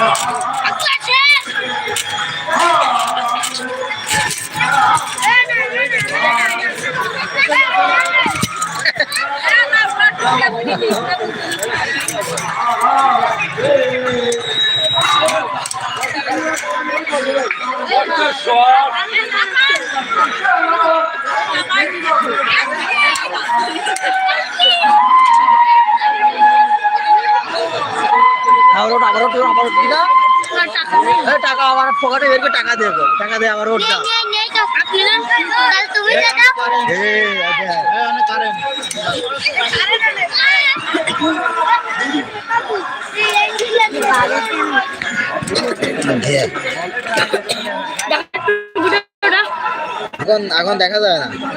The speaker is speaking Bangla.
Oh. আবার আবার আবার কিনা টাকা আবার পকেটে বের টাকা দেবো টাকা দিয়ে আবার ওটা তুমি এখন এখন দেখা যায় না।